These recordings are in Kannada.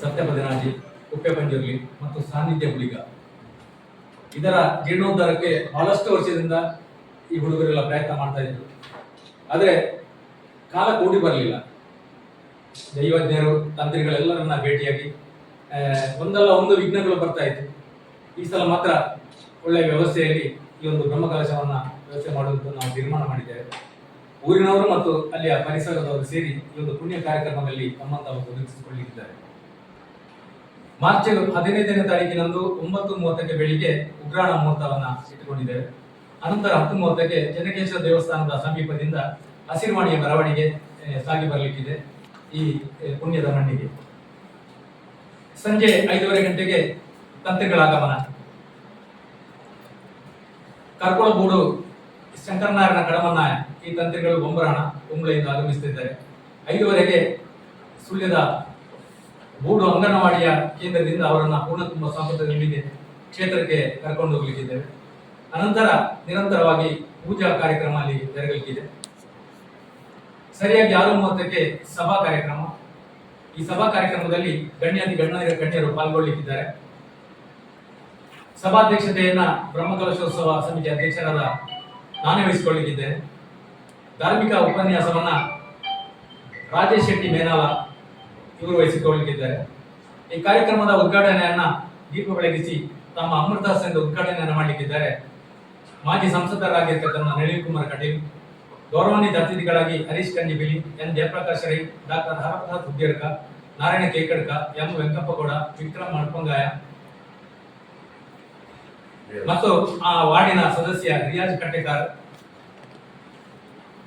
ಸತ್ಯಪದನಾಜಿ ಕುಪ್ಪೆ ಪಂಜುರ್ಲಿ ಮತ್ತು ಸಾನ್ನಿಧ್ಯ ಹುಡುಗ ಇದರ ಜೀರ್ಣೋದ್ಧಾರಕ್ಕೆ ಬಹಳಷ್ಟು ವರ್ಷದಿಂದ ಈ ಹುಡುಗರೆಲ್ಲ ಪ್ರಯತ್ನ ಮಾಡ್ತಾ ಇದ್ರು. ಆದರೆ ಕಾಲ ಕೂಡಿ ಬರಲಿಲ್ಲ. ದೈವಜ್ಞರು, ತಂತ್ರಿಗಳೆಲ್ಲರನ್ನ ಭೇಟಿಯಾಗಿ ಒಂದಲ್ಲ ಒಂದು ವಿಘ್ನಗಳು ಬರ್ತಾ ಇತ್ತು. ಈ ಸಲ ಮಾತ್ರ ಒಳ್ಳೆಯ ವ್ಯವಸ್ಥೆಯಲ್ಲಿ ಈ ಒಂದು ಬ್ರಹ್ಮಕಲಶವನ್ನ ವ್ಯವಸ್ಥೆ ಮಾಡುವಂತ ನಾವು ತೀರ್ಮಾನ ಮಾಡಿದ್ದೇವೆ. ಊರಿನವರು ಮತ್ತು ಅಲ್ಲಿಯ ಪರಿಸರದವರು ಸೇರಿ ಈ ಒಂದು ಪುಣ್ಯ ಕಾರ್ಯಕ್ರಮದಲ್ಲಿ ತಮ್ಮ ತಾವು ತೊಡಗಿಸಿಕೊಳ್ಳಿದ್ದಾರೆ ಮಾರ್ಚ್ ಹದಿನೈದನೇ ತಾರೀಕಿನಂದು ಒಂಬತ್ತು ಮೂವತ್ತಕ್ಕೆ ಬೆಳಿಗ್ಗೆ ಉಗ್ರಾಣ ಮುಹೂರ್ತವನ್ನ ಇಟ್ಟುಕೊಂಡಿದ್ದೇವೆ ಅನಂತರ ಹತ್ತು ಮೂವತ್ತಕ್ಕೆ ಚೆನ್ನಕೇಶ್ವರ ದೇವಸ್ಥಾನದ ಸಮೀಪದಿಂದ ಹಸಿರುವಾಣಿಯ ಮೆರವಣಿಗೆ ಸಾಗಿ ಬರಲಿಕ್ಕಿದೆ ಈ ಪುಣ್ಯದ ಮಣ್ಣಿಗೆ. ಸಂಜೆ ಐದೂವರೆ ಗಂಟೆಗೆ ತಂತ್ರಿಗಳ ಆಗಮನ. ಕರ್ಕೊಳಗೂಡು ಶಂಕರನಾರಾಯಣ ಕಡಮನ್ನಾಯ ಈ ತಂತ್ರಿಗಳು ಬೊಂಬರಹಣ ಕುಂಬಳೆಯಿಂದ ಆಗಮಿಸುತ್ತಿದ್ದಾರೆ ಐದುವರೆಗೆ ಸುಳ್ಯದ ಬೂಡು ಅಂಗನವಾಡಿಯ ಕೇಂದ್ರದಿಂದ ಅವರನ್ನ ಪೂರ್ಣ ತುಂಬ ಸ್ವಾಗತದೊಂದಿಗೆ ಕ್ಷೇತ್ರಕ್ಕೆ ಕರ್ಕೊಂಡು ಹೋಗಲಿಕ್ಕಿದ್ದೇವೆ. ಅನಂತರ ನಿರಂತರವಾಗಿ ಪೂಜಾ ಕಾರ್ಯಕ್ರಮ ಅಲ್ಲಿ ಜರುಗಲಿಕ್ಕಿದೆ. ಸರಿಯಾಗಿ ಆರು ಮೂವತ್ತಕ್ಕೆ ಸಭಾ ಕಾರ್ಯಕ್ರಮ. ಈ ಸಭಾ ಕಾರ್ಯಕ್ರಮದಲ್ಲಿ ಗಣ್ಯಾತಿ ಗಣ್ಯ ಗಣ್ಯರು ಪಾಲ್ಗೊಳ್ಳಿಕ್ಕಿದ್ದಾರೆ. ಸಭಾಧ್ಯಕ್ಷತೆಯನ್ನ ಬ್ರಹ್ಮಕಲಶೋತ್ಸವ ಸಮಿತಿ ಅಧ್ಯಕ್ಷರಾದ ನಾನೇ ವಹಿಸಿಕೊಳ್ಳಿಕ್ಕಿದ್ದೇನೆ. ಧಾರ್ಮಿಕ ಉಪನ್ಯಾಸವನ್ನ ರಾಜೇಶ್ ಶೆಟ್ಟಿ ಮೇನಾಲ ಇವರು ವಹಿಸಿಕೊಳ್ಳುತ್ತಿದ್ದಾರೆ ಈ ಕಾರ್ಯಕ್ರಮದ ಉದ್ಘಾಟನೆಯನ್ನ ದೀಪ ಬೆಳಗಿಸಿ ತಮ್ಮ ಅಮೃತಾಸನದ ಉದ್ಘಾಟನೆಯನ್ನು ಮಾಡಲಿಕ್ಕಿದ್ದಾರೆ. ಮಾಜಿ ಸಂಸದರಾಗಿರ್ತಕ್ಕಂಥ ನಳಿನ್ ಕುಮಾರ್ ಕಟೀಲ್, ಗೌರವಾನ್ವಿತ ಅತಿಥಿಗಳಾಗಿ Harish Kanjibili N. Jayaprakash Rai doctor Haraprasad Udyarka Narayana Kekadka, M. Venkappagowda, Vikram Adpangaya ಮತ್ತು ಆ ವಾರ್ಡಿನ ಸದಸ್ಯ ರಿಯಾಜ್ ಕಟ್ಟೆಕಾರ್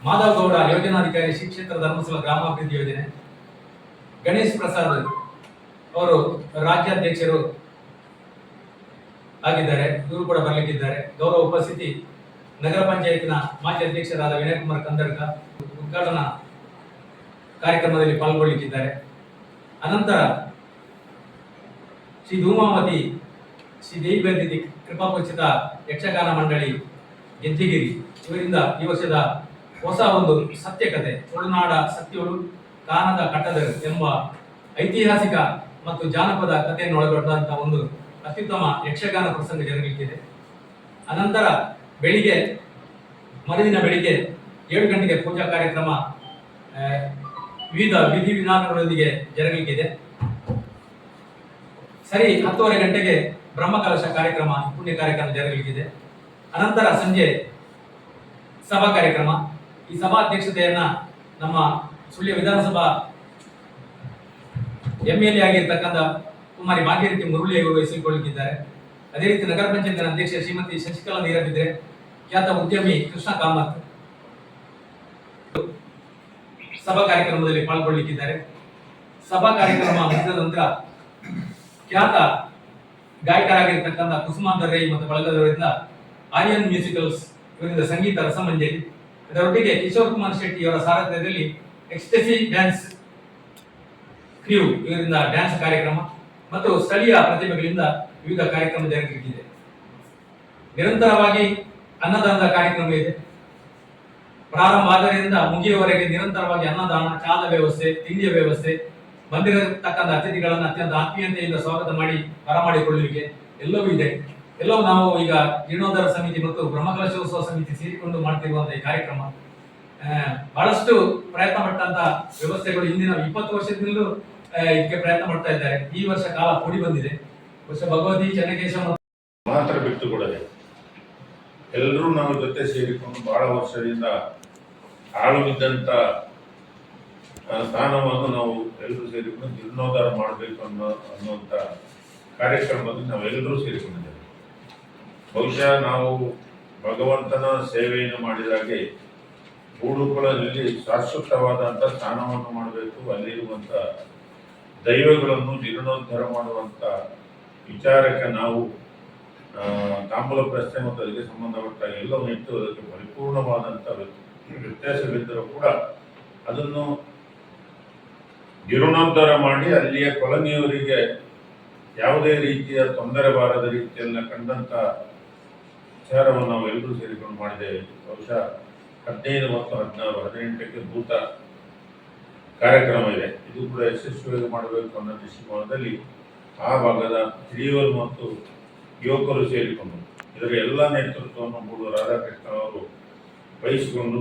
ಮಾಧವ್ ಗೌಡ ಯೋಜನಾಧಿಕಾರಿ ಶ್ರೀ ಕ್ಷೇತ್ರ ಧರ್ಮಸ್ಥಳ ಗ್ರಾಮಾಭಿವೃದ್ಧಿ ಯೋಜನೆ. ಗಣೇಶ್ ಪ್ರಸಾದ್ ಅವರು ರಾಜ್ಯಾಧ್ಯಕ್ಷರು ಆಗಿದ್ದಾರೆ, ಇವರು ಕೂಡ ಬರಲಿಕ್ಕಿದ್ದಾರೆ. ಗೌರವ ಉಪಸ್ಥಿತಿ, ನಗರ ಪಂಚಾಯತ್ನ ಮಾಜಿ ಅಧ್ಯಕ್ಷರಾದ ವಿನಯ್ ಕುಮಾರ್ ಕಂದರ್ಕ ಉದ್ಘಾಟನಾ ಕಾರ್ಯಕ್ರಮದಲ್ಲಿ ಪಾಲ್ಗೊಳ್ಳಿಕ್ಕಿದ್ದಾರೆ. ಅನಂತರ ಶ್ರೀ ಧೂಮಾವತಿ, ಶ್ರೀ ದೇವಿಬಂದಿತಿ ಕೃಪಾಪೋಚಿತ ಯಕ್ಷಗಾನ ಮಂಡಳಿ, ಗೆಜ್ಜೆಗಿರಿ. ಇವರಿಂದ ಈ ವರ್ಷದ ಹೊಸ ಒಂದು ಸತ್ಯಕತೆ ತುಳುನಾಡ ಸತ್ಯಗಳು, ಕಾನದ ಕಟ್ಟದರು ಎಂಬ ಐತಿಹಾಸಿಕ ಮತ್ತು ಜಾನಪದ ಕಥೆಯನ್ನು ಒಳಗೊಂಡಂತಹ ಒಂದು ಅತ್ಯುತ್ತಮ ಯಕ್ಷಗಾನ ಪ್ರಸಂಗ ಜರುಗಲಿಕ್ಕಿದೆ. ಅನಂತರ ಬೆಳಿಗ್ಗೆ, ಮರುದಿನ ಬೆಳಿಗ್ಗೆ ಏಳು ಗಂಟೆಗೆ ಪೂಜಾ ಕಾರ್ಯಕ್ರಮ ವಿವಿಧ ವಿವಿಧ ವಿಧಿವಿಧಾನಗಳೊಂದಿಗೆ ಜರುಗಲಿಕ್ಕಿದೆ. ಸರಿ, ಹತ್ತುವರೆ ಗಂಟೆಗೆ ಬ್ರಹ್ಮಕಲಶ ಕಾರ್ಯಕ್ರಮ, ಪುಣ್ಯ ಕಾರ್ಯಕ್ರಮ ಜರುಗಲಿಕ್ಕಿದೆ. ಅನಂತರ ಸಂಜೆ ಸಭಾ ಕಾರ್ಯಕ್ರಮ. ಈ ಸಭಾಧ್ಯಕ್ಷತೆಯನ್ನ ನಮ್ಮ ಸುಳ್ಯ ವಿಧಾನಸಭಾ ಎಂ ಎಲ್ ಎ ಆಗಿರ್ತಕ್ಕಂಥ ಕುಮಾರಿ ಭಾಗ್ಯರೀತಿ ಮುರುಳಿ ಅವರು ವಹಿಸಿಕೊಳ್ಳುತ್ತಿದ್ದಾರೆ ಅದೇ ರೀತಿ ನಗರ ಪಂಚಾಯತ್ನ ಅಧ್ಯಕ್ಷ ಶ್ರೀಮತಿ ಶಶಿಕಲಾ ನೀರಬಿದ್ರೆ, ಖ್ಯಾತ ಉದ್ಯಮಿ ಕೃಷ್ಣ ಕಾಮತ್ ಸಭಾ ಕಾರ್ಯಕ್ರಮದಲ್ಲಿ ಪಾಲ್ಗೊಳ್ಳುತ್ತಿದ್ದಾರೆ. ಸಭಾ ಕಾರ್ಯಕ್ರಮ ಮುಗಿದ ನಂತರ ಖ್ಯಾತ ಗಾಯಕರಾಗಿರ್ತಕ್ಕಂಥ ಕುಸುಮಾ ರೈ ಮತ್ತು ಬಳಗದವರಿಂದ ಆರ್ಯನ್ ಮ್ಯೂಸಿಕಲ್ಸ್ ಇವರಿಂದ ಸಂಗೀತ ರಸಮಂಜರಿ ಇದರೊಟ್ಟಿಗೆ ಕಿಶೋರ್ ಕುಮಾರ್ ಶೆಟ್ಟಿ ಅವರ ಸಾರಥ್ಯದಲ್ಲಿ ಎಕ್ಸ್ಟೆಸಿ ಡ್ಯಾನ್ಸ್ ಕ್ರಿಯೂ ಇವರಿಂದ ಡ್ಯಾನ್ಸ್ ಕಾರ್ಯಕ್ರಮ ಮತ್ತು ಸ್ಥಳೀಯ ಪ್ರತಿಭೆಗಳಿಂದ ವಿವಿಧ ಕಾರ್ಯಕ್ರಮ ಜರುಗಿದೆ ನಿರಂತರವಾಗಿ ಅನ್ನದಾನದ ಕಾರ್ಯಕ್ರಮ ಇದೆ. ಪ್ರಾರಂಭ ಆದರಿಂದ ಮುಗಿಯುವವರೆಗೆ ನಿರಂತರವಾಗಿ ಅನ್ನದಾನ ಚಾದ ವ್ಯವಸ್ಥೆ ತಿಂಡಿಯ ವ್ಯವಸ್ಥೆ, ಬಂದಿರತಕ್ಕಂಥ ಅತಿಥಿಗಳನ್ನು ಅತ್ಯಂತ ಆತ್ಮೀಯತೆಯಿಂದ ಸ್ವಾಗತ ಮಾಡಿ, ಬರಮಾಡಿಕೊಳ್ಳುವಿಕೆ ಎಲ್ಲವೂ ಇದೆ. ಎಲ್ಲವೂ ನಾವು ಈಗ ಜೀರ್ಣೋದ್ಧಾರ ಸಮಿತಿ ಮತ್ತು ಬ್ರಹ್ಮಕಲಶೋತ್ಸವ ಸಮಿತಿ ಸೇರಿಕೊಂಡು ಮಾಡ್ತಿರುವಂತಹ ಈ ಕಾರ್ಯಕ್ರಮ. ಬಹಳಷ್ಟು ಪ್ರಯತ್ನ ಪಟ್ಟಂತ ವ್ಯವಸ್ಥೆಗಳು ಹಿಂದಿನ ಇಪ್ಪತ್ತು ವರ್ಷದಿಂದಲೂ ಇದಕ್ಕೆ ಪ್ರಯತ್ನ ಮಾಡ್ತಾ ಇದ್ದಾರೆ. ಈ ವರ್ಷ ಕಾಲ ಕೂಡಿ ಬಂದಿದೆ. ವರ್ಷ ಭಗವತಿ, ಚೆನ್ನಕೇಶ ಮಾತ್ರ ಬಿಟ್ಟು ಕೊಡದೆ ಎಲ್ಲರೂ ನಾವು ಜೊತೆ ಸೇರಿಕೊಂಡು ಬಹಳ ವರ್ಷದಿಂದ ಹಾಳು ಬಿದ್ದಂತ ಸ್ಥಾನವನ್ನು ನಾವು ಎಲ್ಲರೂ ಸೇರಿಕೊಂಡು ಜೀರ್ಣೋದ್ಧಾರ ಮಾಡಬೇಕು ಅನ್ನೋ ಅನ್ನುವಂಥ ಕಾರ್ಯಕ್ರಮದಲ್ಲಿ ನಾವೆಲ್ಲರೂ ಸೇರಿಕೊಂಡಿದ್ದೇವೆ. ಬಹುಶಃ ನಾವು ಭಗವಂತನ ಸೇವೆಯನ್ನು ಮಾಡಿದಾಗೆ ಗೂಡುಗಳಲ್ಲಿ ಶಾಶ್ವತವಾದಂಥ ಸ್ಥಾನವನ್ನು ಮಾಡಬೇಕು ಅಲ್ಲಿರುವಂಥ ದೈವಗಳನ್ನು ಜೀರ್ಣೋದ್ಧಾರ ಮಾಡುವಂಥ ವಿಚಾರಕ್ಕೆ ನಾವು ತಾಂಬೂಲ ಪ್ರಶ್ನೆ ಮತ್ತು ಅದಕ್ಕೆ ಸಂಬಂಧಪಟ್ಟ ಎಲ್ಲವೂ ಇಟ್ಟು ಅದಕ್ಕೆ ಪರಿಪೂರ್ಣವಾದಂಥ ವ್ಯತ್- ವ್ಯತ್ಯಾಸವಿದ್ದರೂ ಕೂಡ ಅದನ್ನು ಜೀರ್ಣೋದ್ಧಾರ ಮಾಡಿ ಅಲ್ಲಿಯ ಕೊಳನಿಯವರಿಗೆ ಯಾವುದೇ ರೀತಿಯ ತೊಂದರೆ ಬಾರದ ರೀತಿಯನ್ನ ಕಂಡಂತ ವಿಚಾರವನ್ನು ನಾವು ಎಲ್ಲರೂ ಸೇರಿಕೊಂಡು ಮಾಡಿದ್ದೇವೆ. ಬಹುಶಃ ಹದಿನೈದು ಮತ್ತು ಹದಿನಾರು, ಹದಿನೆಂಟಕ್ಕೆ ಭೂತ ಕಾರ್ಯಕ್ರಮ ಇದೆ. ಇದು ಕೂಡ ಯಶಸ್ವಿಯಾಗಿ ಮಾಡಬೇಕು ಅನ್ನೋ ದೃಷ್ಟಿಕೋನದಲ್ಲಿ ಆ ಭಾಗದ ಹಿರಿಯವರು ಮತ್ತು ಯುವಕರು ಸೇರಿಕೊಂಡು, ಇದರ ಎಲ್ಲ ನೇತೃತ್ವವನ್ನು ಮೂಡುವ ರಾಧಾಕೃಷ್ಣ ಅವರು ವಹಿಸಿಕೊಂಡು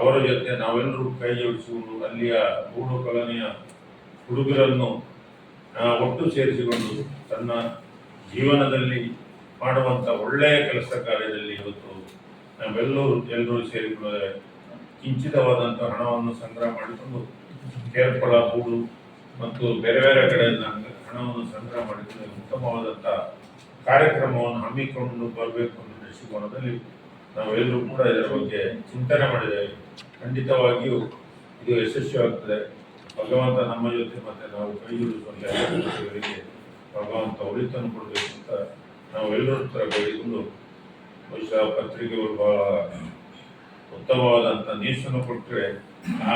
ಅವರ ಜೊತೆ ನಾವೆಲ್ಲರೂ ಕೈ ಜೋಡಿಸಿಕೊಂಡು ಅಲ್ಲಿಯ ಗೂಡು ಕಾಲನಿಯ ಹುಡುಗರನ್ನು ಒಟ್ಟು ಸೇರಿಸಿಕೊಂಡು ತನ್ನ ಜೀವನದಲ್ಲಿ ಮಾಡುವಂಥ ಒಳ್ಳೆಯ ಕೆಲಸ ಕಾರ್ಯದಲ್ಲಿ ಇವತ್ತು ನಾವೆಲ್ಲರೂ ಎಲ್ಲರೂ ಸೇರಿಕೊಳ್ಳದೆ ಕಿಂಚಿತವಾದಂಥ ಹಣವನ್ನು ಸಂಗ್ರಹ ಮಾಡಿಕೊಂಡು ಕೇರ್ಪಳ ಮತ್ತು ಬೇರೆ ಬೇರೆ ಕಡೆಯಿಂದ ಹಣವನ್ನು ಸಂಗ್ರಹ ಮಾಡಿಕೊಂಡು ಉತ್ತಮವಾದಂಥ ಕಾರ್ಯಕ್ರಮವನ್ನು ಹಮ್ಮಿಕೊಂಡು ಬರಬೇಕು ಅನ್ನೋ ದೃಷ್ಟಿಕೋನದಲ್ಲಿ ನಾವೆಲ್ಲರೂ ಕೂಡ ಇದರ ಬಗ್ಗೆ ಚಿಂತನೆ ಮಾಡಿದ್ದೇವೆ. ಖಂಡಿತವಾಗಿಯೂ ಇದು ಯಶಸ್ವಿ ಆಗ್ತದೆ ಭಗವಂತ ನಮ್ಮ ಜೊತೆ ಮತ್ತೆ ನಾವು ಕೈ ಜೋಡಿಸುವಂತೆ ಭಗವಂತ ಒಳಿತನ್ನು ಕೊಡಬೇಕು. ಅಂತ ನಾವು ಎಲ್ಲರ ಹತ್ರ ಬೆಳೆದುಕೊಂಡು ಬಹುಶಃ ಪತ್ರಿಕೆಗಳು ಬಹಳ ಉತ್ತಮವಾದಂಥ ನ್ಯೂಸನ್ನು ಕೊಟ್ಟರೆ ಆ